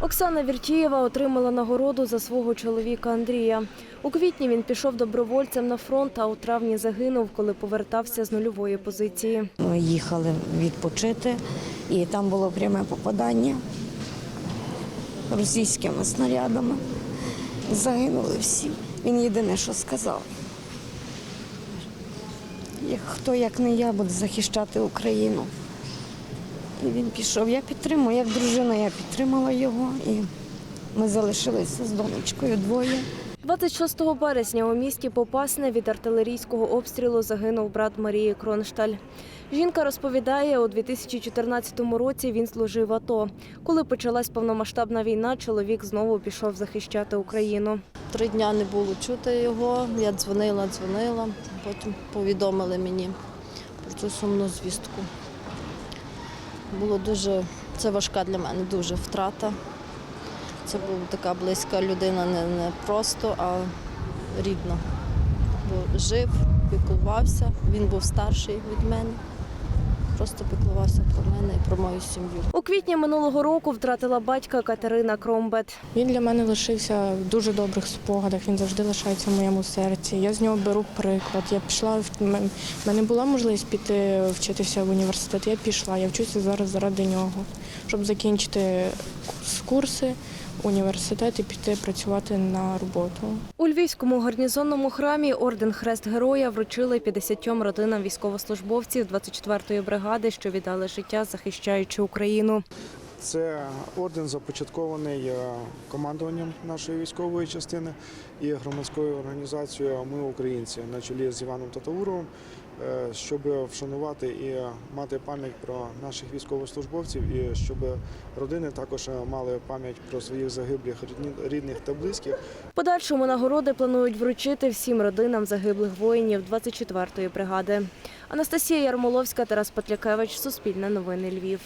Оксана Віртієва отримала нагороду за свого чоловіка Андрія. У квітні він пішов добровольцем на фронт, а у травні загинув, коли повертався з нульової позиції. Ми їхали відпочити, і там було пряме попадання російськими снарядами. Загинули всі. Він єдине, що сказав. Хто, як не я, буде захищати Україну. І він пішов. Я підтримую, як дружина, я підтримала його, і ми залишилися з донечкою двоє. 26 березня у місті Попасне від артилерійського обстрілу загинув брат Марії Кроншталь. Жінка розповідає, у 2014 році він служив в АТО. Коли почалась повномасштабна війна, чоловік знову пішов захищати Україну. Три дня не було чути його. Я дзвонила, дзвонила, потім повідомили мені про цю сумну звістку. Було дуже, це важка для мене дуже втрата. Це була така близька людина, не, не просто, а рідна. Бо жив, піклувався, він був старший від мене. Просто піклувався про мене і про мою сім'ю. У квітні минулого року втратила батька Катерина Кромбет. Він для мене лишився в дуже добрих спогадах. Він завжди лишається в моєму серці. Я з нього беру приклад. Я пішла в мене була можливість піти вчитися в університет. Я пішла. Я вчуся зараз заради нього, щоб закінчити курси, університет і піти працювати на роботу. У Львівському гарнізонному храмі орден Хрест Героя вручили 50 родинам військовослужбовців 24-ї бригади, що віддали життя, захищаючи Україну. Це орден започаткований е, командуванням нашої військової частини і громадською організацією Ми українці на чолі з Іваном Татауровим, щоб вшанувати і мати пам'ять про наших військовослужбовців, і щоб родини також мали пам'ять про своїх загиблих рідних та близьких. Подальшому нагороди планують вручити всім родинам загиблих воїнів 24-ї бригади. Анастасія Ярмоловська, Тарас Петлякевич, Суспільне новини Львів.